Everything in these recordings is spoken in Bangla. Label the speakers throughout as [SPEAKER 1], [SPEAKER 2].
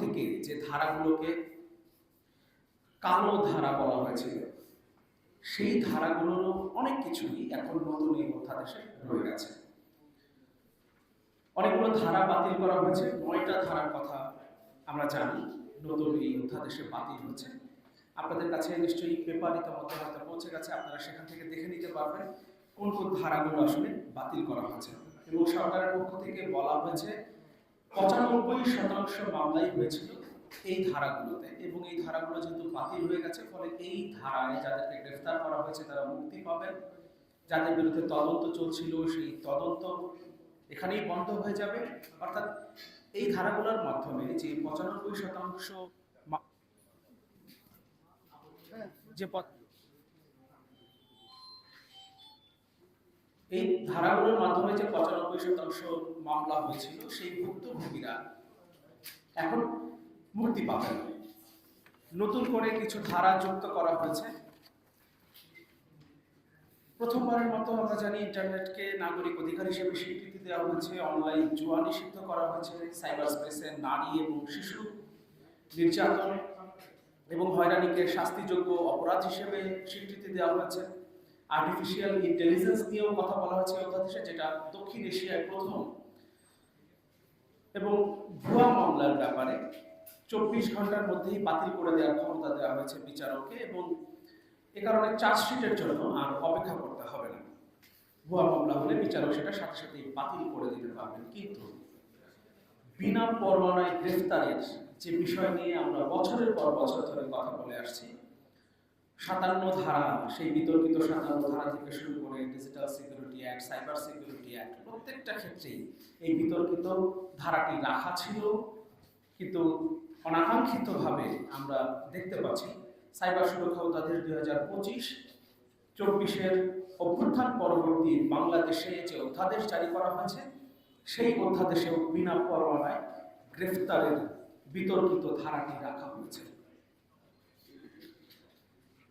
[SPEAKER 1] থেকে যে ধারাগুলোকে কালো ধারা বলা হয়েছিল, সেই ধারাগুলোরও অনেক কিছুই এখন নতুন এই অধ্যাদেশে রয়ে গেছে। অনেকগুলো ধারা বাতিল করা হয়েছে, নয়টা ধারার কথা আমরা জানি, নতুন এই অধ্যাদেশে বাতিল হচ্ছে। আপনাদের কাছে নিশ্চয়ই পেপার ইতিমধ্যে হয়তো পৌঁছে গেছে, আপনারা সেখান থেকে দেখে নিতে পারবেন কোন কোন ধারাগুলো আসলে বাতিল করা হয়েছে। এবং সরকারের পক্ষ থেকে বলা হয়েছে পঁচানব্বই শতাংশ মামলাই হয়েছিল এই ধারাগুলোতে এবং এই ধারাগুলো যেহেতু বাতিল হয়ে গেছে, ফলে এই ধারায় যাদেরকে গ্রেফতার করা হয়েছে তারা মুক্তি পাবেন। যাদের বিরুদ্ধে তদন্ত চলছিল সেই তদন্ত এখানেই বন্ধ হয়ে যাবে। অর্থাৎ এই ধারাগুলোর মাধ্যমে যে পঁচানব্বই শতাংশ যে এই ধারাগুলোর মাধ্যমে যে পঁচানব্বই শতাংশ মামলা হয়েছিল, সেই ভুক্তভোগীরা এখন মুক্তি পাবেন। নতুন করে কিছু ধারা যুক্ত করা হয়েছে। প্রথমবারের মতো আমরা জানি ইন্টারনেটকে নাগরিক অধিকার হিসেবে স্বীকৃতি দেওয়া হয়েছে, অনলাইন জুয়া নিষিদ্ধ করা হয়েছে সাইবার স্পেসে নারী এবং শিশু নির্যাতন এবং হয়রানিকে শাস্তিযোগ্য অপরাধ হিসেবে স্বীকৃতি দেওয়া হয়েছে। আর্টিফিশিয়াল ইন্টেলিজেন্স নিয়েও কথা বলা হয়েছে অধ্যাদেশে যেটা দক্ষিণ এশিয়ায় প্রথম। এবং ভুয়া মামলার ব্যাপারে চব্বিশ ঘণ্টার মধ্যেই বাতিল করে দেওয়ার ক্ষমতা দেওয়া হয়েছে বিচারককে এবং এ কারণে চার্জশিটের জন্য আর অপেক্ষা করতে হবে না। ভুয়া মামলা হলে বিচারক সেটা সাথে সাথেই বাতিল করে দিতে পারবেন। কিন্তু বিনা পরোয়ানায় গ্রেফতারের যে বিষয় নিয়ে আমরা বছরের পর বছর ধরে কথা বলে আসছি সাতান্ন ধারা, সেই বিতর্কিত সাতান্ন ধারা থেকে শুরু করে digital security act cyber security act প্রত্যেকটা ক্ষেত্রেই এই বিতর্কিত ধারাটি রাখা ছিল। কিন্তু অনাকাঙ্ক্ষিতভাবে আমরা দেখতে পাচ্ছি সাইবার সুরক্ষা অধ্যাদেশ দুই হাজার পঁচিশ, চব্বিশের অভ্যুত্থান পরবর্তী বাংলাদেশে যে অধ্যাদেশ জারি করা হয়েছে, সেই অধ্যাদেশেও বিনা পরোয়ানায় গ্রেফতারের বিতর্কিত ধারাটি রাখা হয়েছে।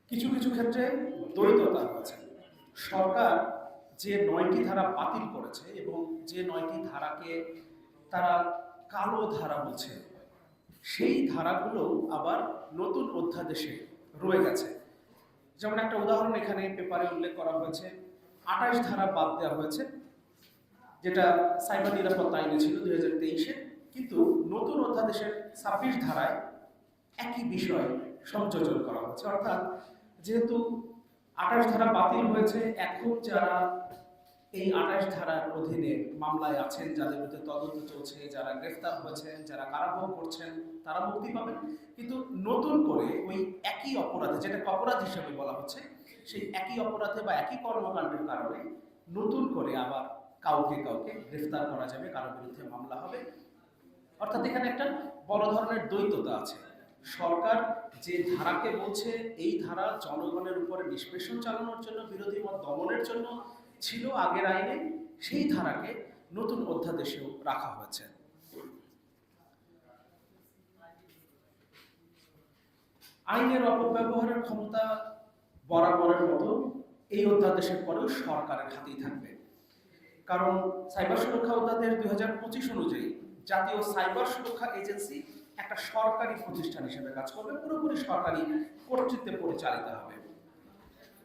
[SPEAKER 1] কিছু কিছু ক্ষেত্রে দ্বৈততা রয়েছে। সরকার যে নয়টি ধারা বাতিল করেছে এবং যে নয়টি ধারাকে তারা কালো ধারা বলছে, সেই ধারাগুলো আবার নতুন অধ্যাদেশে রয়ে গেছে। যেমন একটা উদাহরণ এখানে পেপারে উল্লেখ করা হয়েছে, আঠাশ ধারা বাদ দেওয়া হয়েছে, যেটা সাইবার নিরাপত্তা আইনে ছিল দুই হাজার তেইশে, কিন্তু নতুন অধ্যাদেশের ছাব্বিশ ধারায় একই বিষয় সংযোজন করা হচ্ছে অর্থাৎ যেহেতু আঠাশ ধারা বাতিল হয়েছে, এখন যারা এই আঠাশ ধারার অধীনে মামলায় আছেন, যাদের বিরুদ্ধে তদন্ত চলছে, যারা গ্রেফতার হয়েছেন, যারা কারাভোগ করছেন, তারা মুক্তি পাবেন। কিন্তু নতুন করে ওই একই অপরাধে, যেটাকে অপরাধ হিসেবে বলা হচ্ছে, সেই একই অপরাধে বা একই কর্মকাণ্ডের কারণে নতুন করে আবার কাউকে কাউকে গ্রেফতার করা যাবে কারোর বিরুদ্ধে মামলা হবে। অর্থাৎ এখানে একটা বড় ধরনের দ্বৈততা আছে। সরকার যে ধারাকে বলছে, এই ধারা জনগণের উপরে নিষ্পেষণ চালানোর জন্য বিরোধী মত দমনের জন্য ছিল, আগের আইনে সেই ধারাকে নতুন অধ্যাদেশেও রাখা হয়েছে। আইনের অপব্যবহারের ক্ষমতা বরাবরের মতো এই অধ্যাদেশের পরেও সরকারের হাতেই থাকবে। কারণ সাইবার সুরক্ষা অধ্যাদেশ দুই হাজার পঁচিশ অনুযায়ী জাতীয় সাইবার সুরক্ষা এজেন্সি একটা সরকারি প্রতিষ্ঠান হিসেবে কাজ করবে পুরোপুরি সরকারি কর্তৃত্বে পরিচালিত হবে।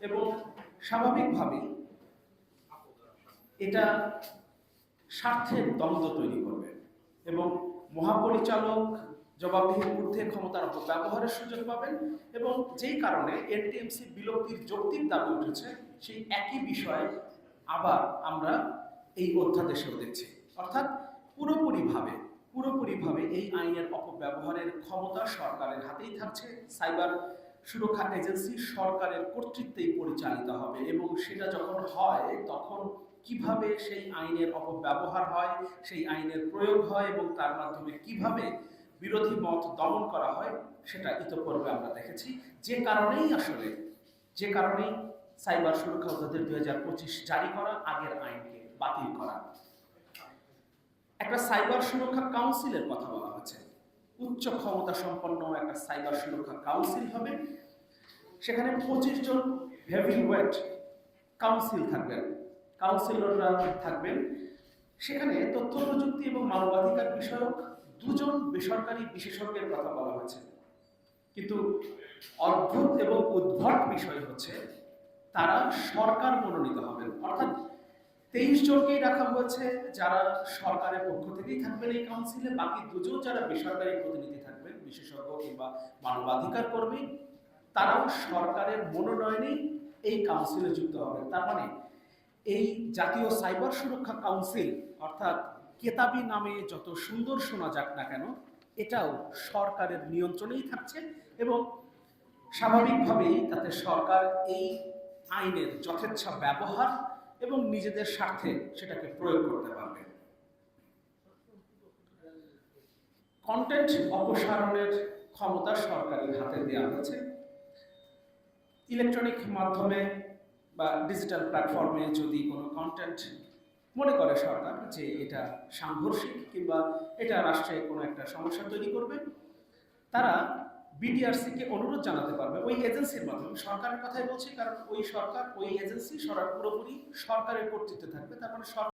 [SPEAKER 1] এবং স্বাভাবিকভাবে এটা স্বার্থের দ্বন্দ্ব তৈরি করবে এবং মহাপরিচালক জবাবদিহির ঊর্ধ্বে ক্ষমতার উপর ব্যবহারের সুযোগ পাবেন এবং যেই কারণে এনটিএমসি বিলুপ্তির যৌক্তিক দাবি উঠেছে, সেই একই বিষয়ে আবার আমরা এই অধ্যাদেশেও দেখছি। অর্থাৎ পুরোপুরিভাবে পুরোপুরিভাবে এই আইনের অপব্যবহারের ক্ষমতা সরকারের হাতেই থাকছে। সাইবার সুরক্ষা এজেন্সি সরকারের কর্তৃত্বেই পরিচালিত হবে এবং সেটা যখন হয়, তখন কীভাবে সেই আইনের অপব্যবহার হয়, সেই আইনের প্রয়োগ হয় এবং তার মাধ্যমে কীভাবে বিরোধী মত দমন করা হয়, সেটা ইতোপূর্বে আমরা দেখেছি। যে কারণেই আসলে, যে কারণেই সাইবার সুরক্ষা অধ্যাদেশ দুই হাজার পঁচিশ জারি করা, আগের আইনকে বাতিল করা। একটা সাইবার সুরক্ষা কাউন্সিলের কথা বলা হচ্ছে। উচ্চ ক্ষমতা সম্পন্ন একটা সাইবার সুরক্ষা কাউন্সিল হবে। সেখানে পঁচিশ জন হেভি ওয়েট কাউন্সিল থাকবেন। কাউন্সিলররা থাকবেন। সেখানে তথ্য প্রযুক্তি এবং মানবাধিকার বিষয়ক দুজন বেসরকারি বিশেষজ্ঞের কথা বলা হয়েছে কিন্তু অদ্ভুত এবং উদ্ভট বিষয় হচ্ছে, তারা সরকার মনোনীত হবেন। অর্থাৎ তেইশ জনকেই রাখা হয়েছে, যারা সরকারের পক্ষ থেকেই থাকবেন এই কাউন্সিলে বাকি দুজন যারা বেসরকারি প্রতিনিধি থাকবেন, বিশেষজ্ঞ কিংবা মানবাধিকার কর্মী, তারাও সরকারের মনোনয়নেই এই কাউন্সিলে যুক্ত হবেন। তার মানে এই জাতীয় সাইবার সুরক্ষা কাউন্সিল অর্থাৎ কেতাবি নামে যত সুন্দর শোনা যাক না কেন, এটাও সরকারের নিয়ন্ত্রণেই থাকছে এবং স্বাভাবিকভাবেই তাতে সরকার এই আইনের যথেচ্ছা ব্যবহার এবং নিজেদের স্বার্থে সেটাকে প্রয়োগ করতে পারবে। কন্টেন্ট অপসারণের ক্ষমতা সরকারের হাতে দেওয়া হয়েছে। ইলেকট্রনিক মাধ্যমে বা ডিজিটাল প্ল্যাটফর্মে যদি কোনো কন্টেন্ট মনে করে সরকার যে এটা সাংঘর্ষিক কিংবা এটা রাষ্ট্রে কোনো একটা সমস্যা তৈরি করবে, তারা বিটিআরসিকে অনুরোধ জানাতে পারবে ওই এজেন্সির মাধ্যমে। সরকারের কথাই বলছি, কারণ ওই সরকার, ওই এজেন্সি সরকার পুরোপুরি সরকারের কর্তৃত্বে থাকবে। তার মানে